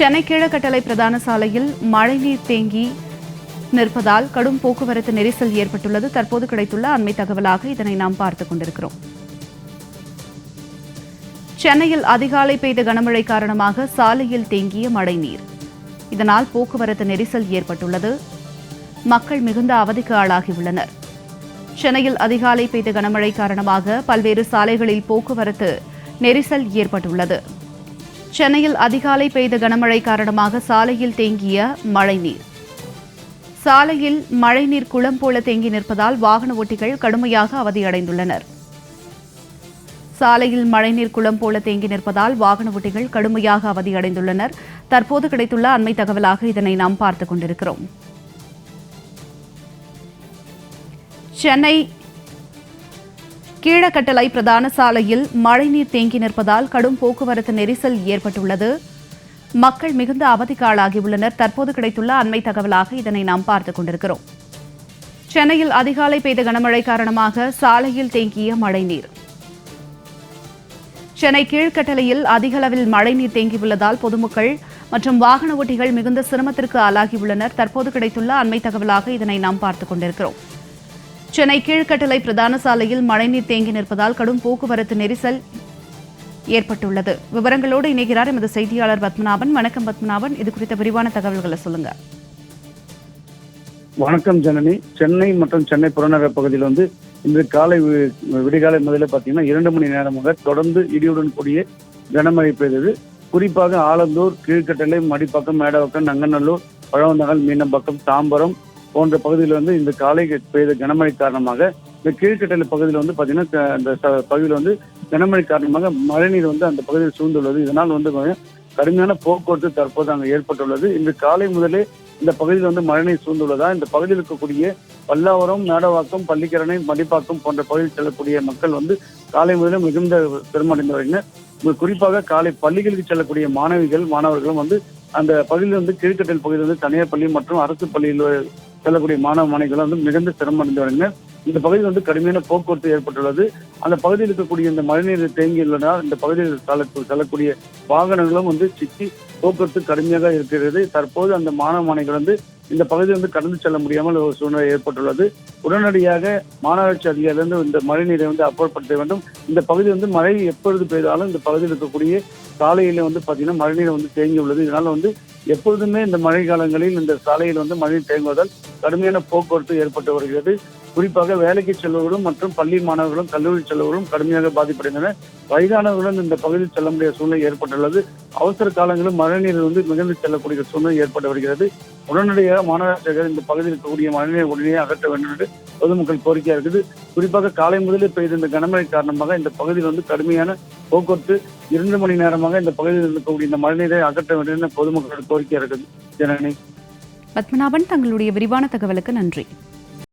சென்னை கீழக்கட்டளை பிரதான சாலையில் மழைநீர் தேங்கி நிற்பதால் கடும் போக்குவரத்து நெரிசல் ஏற்பட்டுள்ளது. தற்போது கிடைத்துள்ள அண்மை தகவலாக இதனை நாம் பார்த்துக் கொண்டிருக்கிறோம். சென்னையில் அதிகாலை பெய்த கனமழை காரணமாக சாலையில் தேங்கிய மழைநீர். இதனால் போக்குவரத்து நெரிசல் ஏற்பட்டுள்ளது. மக்கள் மிகுந்த அவதிக்கு ஆளாகியுள்ளனர். சென்னையில் அதிகாலை பெய்த கனமழை காரணமாக பல்வேறு சாலைகளில் போக்குவரத்து நெரிசல் ஏற்பட்டுள்ளது. சென்னையில் அதிகாலை பெய்த கனமழை காரணமாக சாலையில் தேங்கிய மழைநீர். சாலையில் மழைநீர் குளம் போல தேங்கி நிற்பதால் வாகன ஓட்டிகள் கடுமையாக அவதியடைந்துள்ளனர். சாலையில் மழைநீர் குளம் போல தேங்கி நிற்பதால் வாகன ஓட்டிகள் கடுமையாக அவதியடைந்துள்ளனர். தற்போது கிடைத்துள்ள அண்மை தகவலாக இதனை நாம் பார்த்துக் கொண்டிருக்கிறோம். சென்னை கீழக்கட்டளை பிரதான சாலையில் மழைநீர் தேங்கி நிற்பதால் கடும் போக்குவரத்து நெரிசல் ஏற்பட்டுள்ளது. மக்கள் மிகுந்த அவதிக்கு ஆளாகியுள்ளனர் தற்போது கிடைத்துள்ள அண்மை தகவலாக இதனை நாம் பார்த்துக் கொண்டிருக்கிறோம். சென்னையில் அதிகாலை பெய்த கனமழை காரணமாக சாலையில் தேங்கிய மழைநீர். சென்னை கீழ்கட்டளையில் அதிக அளவில் மழைநீர் தேங்கியுள்ளதால் பொதுமக்கள் மற்றும் வாகன ஓட்டிகள் மிகுந்த சிரமத்திற்கு ஆளாகியுள்ளனர். தற்போது கிடைத்துள்ள அண்மை தகவலாக இதனை நாம் பார்த்துக் கொண்டிருக்கிறோம். சென்னை கீழ்கட்டளை பிரதான சாலையில் மழைநீர் தேங்கி நிற்பதால் கடும் போக்குவரத்து நெரிசல் ஏற்பட்டுள்ளது. விவரங்களோடு இணைகிறார் எமது செய்தியாளர் பத்மநாபன். வணக்கம் பத்மநாபன். இது குறித்த விரிவான தகவல்களை சொல்லுங்க. வணக்கம் ஜனனி. சென்னை மற்றும் சென்னை புறநகர் பகுதியில் வந்து இன்று காலை விடிகாலை முதல்ல பார்த்தீங்கன்னா இரண்டு மணி நேரமாக தொடர்ந்து இடியுடன் கூடிய கனமழை பெய்தது. குறிப்பாக ஆலந்தூர் கீழ்கட்டளை மடிப்பாக்கம் மேடவாக்கம் நங்கநல்லூர் பழவந்தகல் மீனம்பாக்கம் தாம்பரம் போன்ற பகுதியில் வந்து இந்த காலை பெய்த கனமழை காரணமாக இந்த கீழ்கட்டல பகுதியில் வந்து பார்த்தீங்கன்னா அந்த பகுதியில் வந்து கனமழை காரணமாக மழைநீர் வந்து அந்த பகுதியில் சூழ்ந்துள்ளது. இதனால் வந்து கடுமையான போக்குவரத்து தற்போது அங்கே ஏற்பட்டுள்ளது. இன்று காலை முதலே இந்த பகுதியில் வந்து மழைநீர் சூழ்ந்துள்ளதா இந்த பகுதியில் இருக்கக்கூடிய பல்லாவரம் மேடவாக்கம் பள்ளிக்கரணை மடிப்பாக்கம் போன்ற பகுதியில் செல்லக்கூடிய மக்கள் வந்து காலை முதலே மிகுந்த பெருமடைந்து வருகின்றனர் குறிப்பாக காலை பள்ளிகளுக்கு செல்லக்கூடிய மாணவிகள் மாணவர்களும் வந்து அந்த பகுதியில் வந்து கீழ்கட்டல் பகுதியில் வந்து தனியார் பள்ளி மற்றும் அரசு பள்ளியில் செல்லக்கூடிய மாணவ மாணவிகள் வந்து மிகுந்த சிரமடைந்து வருகின்றனர். இந்த பகுதியில் வந்து கடுமையான போக்குவரத்து ஏற்பட்டுள்ளது. அந்த பகுதியில் இருக்கக்கூடிய இந்த மழைநீர் தேங்கியுள்ளதால் இந்த பகுதியில் செல்லக்கூடிய வாகனங்களும் வந்து சிக்கி போக்குவரத்து கடுமையாக இருக்கிறது. தற்போது அந்த மாணவ மாணவிகள் வந்து இந்த பகுதியில் வந்து கடந்து செல்ல முடியாமல் ஒரு சூழ்நிலை ஏற்பட்டுள்ளது. உடனடியாக மாநகராட்சி அதிகாரிலிருந்து இந்த மழைநீரை வந்து அப்புறப்படுத்த வேண்டும். இந்த பகுதி வந்து மழை எப்பொழுது பெய்தாலும் இந்த பகுதியில் இருக்கக்கூடிய சாலையில வந்து பாத்தீங்கன்னா மழைநீர் வந்து தேங்கி உள்ளது. இதனால வந்து எப்பொழுதுமே இந்த மழை காலங்களில் இந்த சாலையில் வந்து மழை தேங்குவதால் கடுமையான போக்குவரத்து ஏற்பட்டு வருகிறது. குறிப்பாக வேலைக்கு செல்பவர்களும் மற்றும் பள்ளி மாணவர்களும் கல்லூரி செல்பவர்களும் கடுமையாக பாதிப்படைந்தனர். வயதானவர்களும் இந்த பகுதியில் செல்ல முடியாத சூழ்நிலை ஏற்பட்டுள்ளது. அவசர காலங்களில் மழைநீர் வந்து மிகுந்து செல்லக்கூடிய சூழ்நிலை ஏற்பட்டு வருகிறது. உடனடியாக மாநகராட்சியர்கள் இந்த பகுதியில் இருக்கக்கூடிய மழைநீர் உடனே அகற்ற வேண்டும் என்று பொதுமக்கள் கோரிக்கையா இருக்குது. குறிப்பாக காலை முதலே பெய்த இந்த கனமழை காரணமாக இந்த பகுதியில் வந்து கடுமையான போக்குவரத்து இரண்டு மணி நேரமாக இந்த பகுதியில் இருக்கக்கூடிய இந்த மழைநீரை அகற்ற வேண்டும் என பொதுமக்களோட கோரிக்கையா இருக்குது. ஜனனி. பத்மநாபன் தங்களுடைய விரிவான தகவலுக்கு நன்றி.